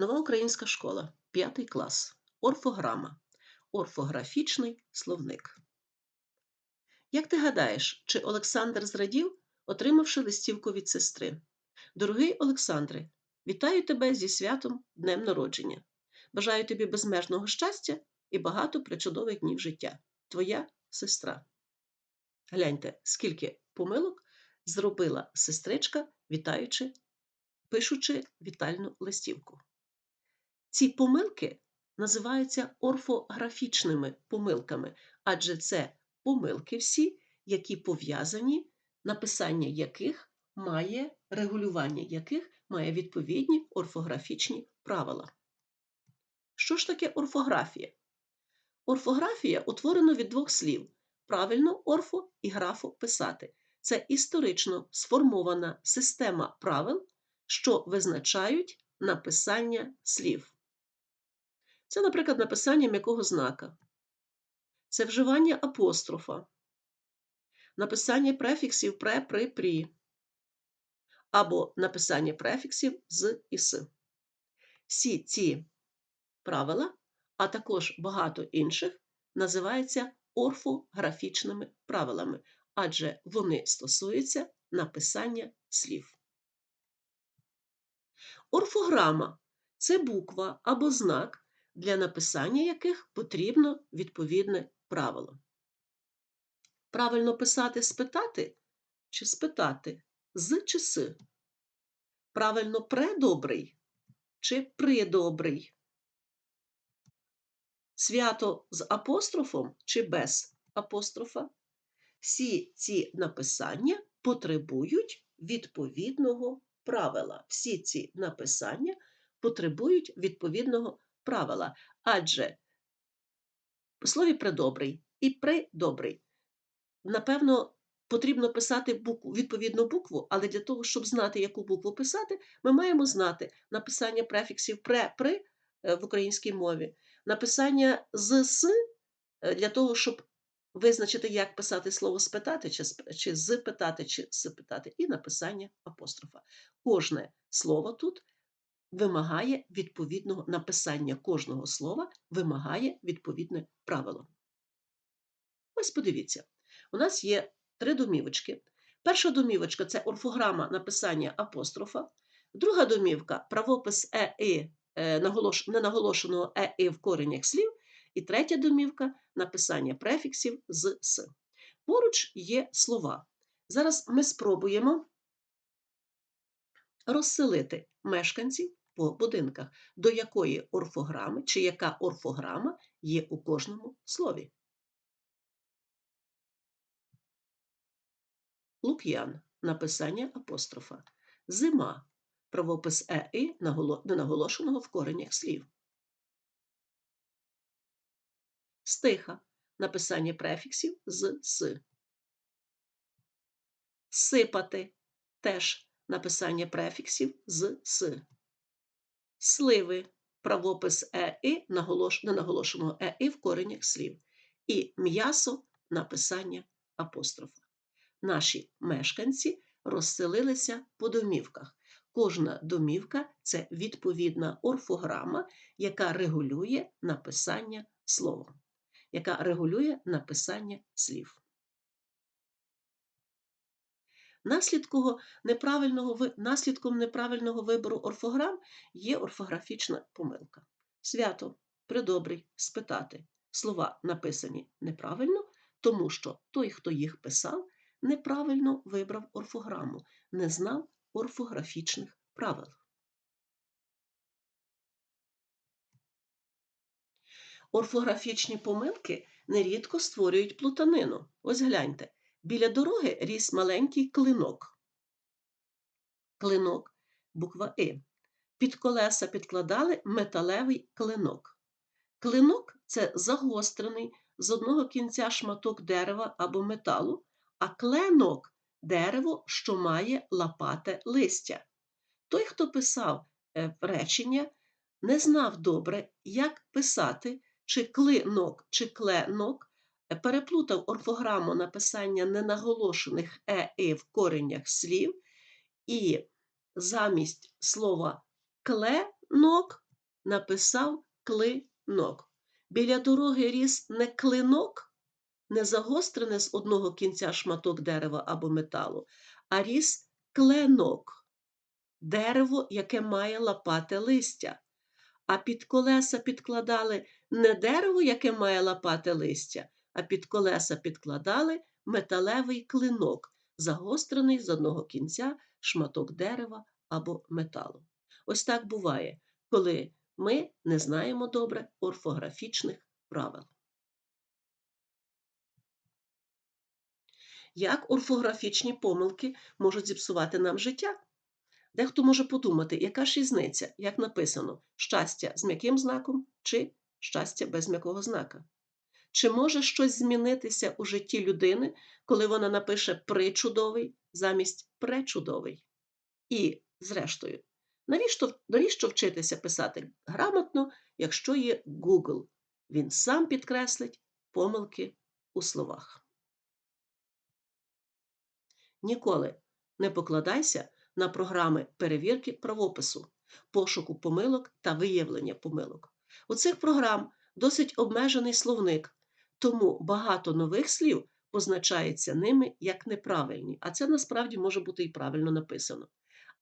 Нова українська школа, 5 клас. Орфограма. Орфографічний словник. Як ти гадаєш, чи Олександр зрадів, отримавши листівку від сестри? Дорогий Олександре, вітаю тебе зі святом Днем народження. Бажаю тобі безмежного щастя і багато причудових днів життя. Твоя сестра. Гляньте, скільки помилок зробила сестричка, вітаючи, пишучи вітальну листівку. Ці помилки називаються орфографічними помилками, адже це помилки всі, які пов'язані, написання яких має регулювання яких має відповідні орфографічні правила. Що ж таке орфографія? Орфографія утворена від двох слів: правильно орфо і графо писати. Це історично сформована система правил, що визначають написання слів. Це, наприклад, написання м'якого знака, це вживання апострофа, написання префіксів пре, при, прі, або написання префіксів з і с. Всі ці правила, а також багато інших, називаються орфографічними правилами, адже вони стосуються написання слів. Орфограма це буква або знак, для написання яких потрібно відповідне правило. Правильно писати спитати чи спитати з чи с. Правильно предобрий чи придобрий. Свято з апострофом чи без апострофа. Всі ці написання потребують відповідного правила. Всі ці написання потребують відповідного правила. Адже в слові предобрий і придобрий, напевно, потрібно писати букву, відповідну букву, але для того, щоб знати, яку букву писати, ми маємо знати написання префіксів пре при е, в українській мові, написання з с е, для того, щоб визначити, як писати слово спитати, чи, чи з чи спитати, і написання апострофа. Кожне слово тут вимагає відповідного написання кожного слова вимагає відповідне правило. Ось подивіться, у нас є три домівочки. Перша домівочка це орфограма написання апострофа, друга домівка правопис е і е, ненаголошеного е в коренях слів, і третя домівка написання префіксів з с. Поруч є слова. Зараз ми спробуємо розселити мешканців по будинках, до якої орфограми чи яка орфограма є у кожному слові. Лук'ян написання апострофа. Зима правопис е і ненаголошеного в коренях слів. Стиха написання префіксів з с. Сипати теж написання префіксів з с сливи, правопис е і ненаголошеного е і в коренях слів, і м'ясо написання апострофа. Наші мешканці розселилися по домівках. Кожна домівка це відповідна орфограма, яка регулює написання слова, яка регулює написання слів. Наслідком неправильного, наслідком неправильного вибору орфограм є орфографічна помилка. Свято, придобрий, спитати. Слова написані неправильно, тому що той, хто їх писав, неправильно вибрав орфограму, не знав орфографічних правил. Орфографічні помилки нерідко створюють плутанину. Ось гляньте, Біля дороги ріс маленький клинок. Клинок буква И. Під колеса підкладали металевий клинок. Клинок це загострений з одного кінця шматок дерева або металу, а кленок дерево, що має лапате листя. Той, хто писав е, речення, не знав добре, як писати, чи клинок, чи кленок переплутав орфограму написання ненаголошених е і в коренях слів, і замість слова кленок написав клинок. Біля дороги ріс не клинок, не загострене з одного кінця шматок дерева або металу, а ріс кленок, дерево, яке має лапате листя. А під колеса підкладали не дерево, яке має лапате листя, а під колеса підкладали металевий клинок, загострений з одного кінця шматок дерева або металу. Ось так буває, коли ми не знаємо добре орфографічних правил. Як орфографічні помилки можуть зіпсувати нам життя? Дехто може подумати, яка ж різниця, як написано, щастя з м'яким знаком чи щастя без м'якого знака. Чи може щось змінитися у житті людини, коли вона напише причудовий замість пречудовий? І, зрештою, навіщо, навіщо вчитися писати грамотно, якщо є Google? Він сам підкреслить помилки у словах. Ніколи не покладайся на програми перевірки правопису, пошуку помилок та виявлення помилок. У цих програм досить обмежений словник, тому багато нових слів позначається ними як неправильні, а це насправді може бути і правильно написано.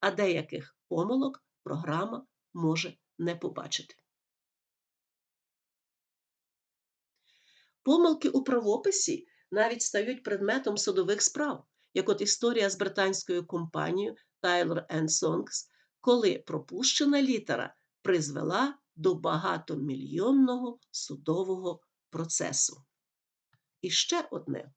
А деяких помилок програма може не побачити. Помилки у правописі навіть стають предметом судових справ, як от історія з британською компанією Taylor Songs, коли пропущена літера призвела до багатомільйонного судового процесу. І ще одне.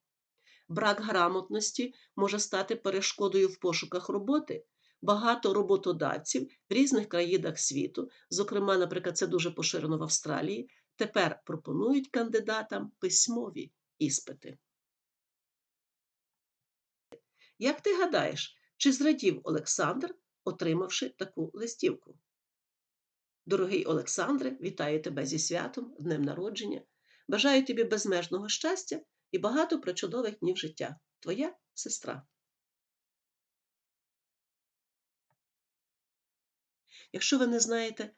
Брак грамотності може стати перешкодою в пошуках роботи. Багато роботодавців в різних країнах світу, зокрема, наприклад, це дуже поширено в Австралії, тепер пропонують кандидатам письмові іспити. Як ти гадаєш, чи зрадів Олександр, отримавши таку листівку? Дорогий Олександре, вітаю тебе зі святом, днем народження. Бажаю тобі безмежного щастя і багато причудових днів життя. Твоя сестра. Якщо ви не знаєте,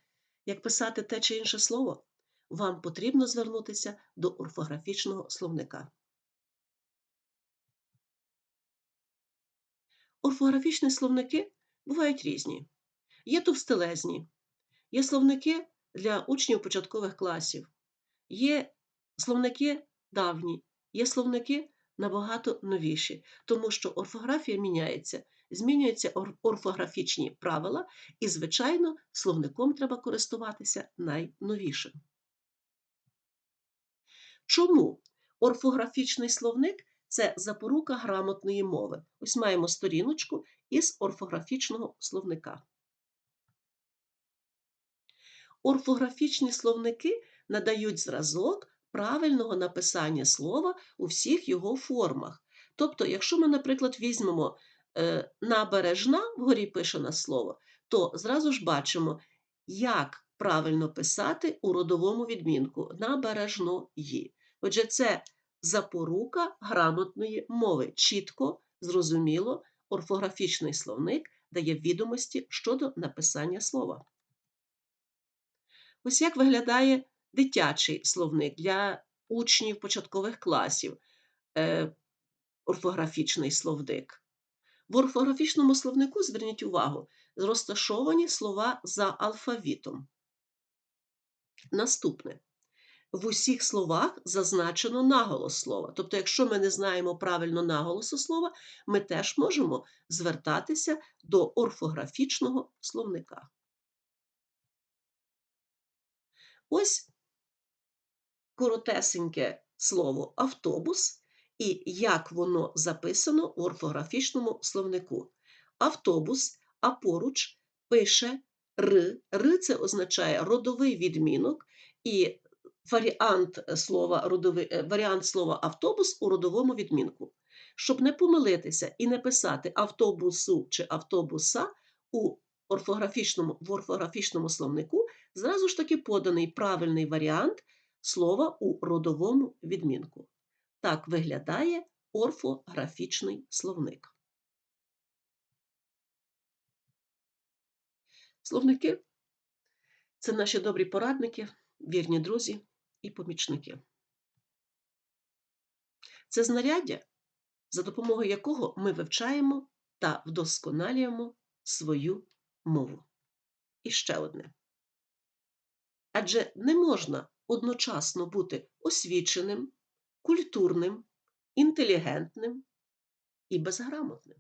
як писати те чи інше слово, вам потрібно звернутися до орфографічного словника. Орфографічні словники бувають різні. Є товстелезні, є словники для учнів початкових класів, є словники давні, є словники набагато новіші, тому що орфографія міняється, змінюються орфографічні правила, і, звичайно, словником треба користуватися найновішим. Чому орфографічний словник це запорука грамотної мови? Ось маємо сторіночку із орфографічного словника. Орфографічні словники надають зразок правильного написання слова у всіх його формах. Тобто, якщо ми, наприклад, візьмемо е, набережна, вгорі пише на слово, то зразу ж бачимо, як правильно писати у родовому відмінку набережної. Отже, це запорука грамотної мови. Чітко, зрозуміло, орфографічний словник дає відомості щодо написання слова. Ось як виглядає дитячий словник для учнів початкових класів, е, орфографічний словник. В орфографічному словнику, зверніть увагу, розташовані слова за алфавітом. Наступне. В усіх словах зазначено наголос слова. Тобто, якщо ми не знаємо правильно наголосу слова, ми теж можемо звертатися до орфографічного словника. Ось коротесеньке слово автобус і як воно записано у орфографічному словнику. Автобус, а поруч пише Р. Р це означає родовий відмінок і варіант слова родовий, е, варіант слова автобус у родовому відмінку. Щоб не помилитися і не писати автобусу чи автобуса у орфографічному, в орфографічному словнику, зразу ж таки поданий правильний варіант слова у родовому відмінку. Так виглядає орфографічний словник. Словники Це наші добрі порадники, вірні друзі і помічники. Це знаряддя, за допомогою якого ми вивчаємо та вдосконалюємо свою мову. І ще одне. Адже не можна одночасно бути освіченим, культурним, інтелігентним і безграмотним.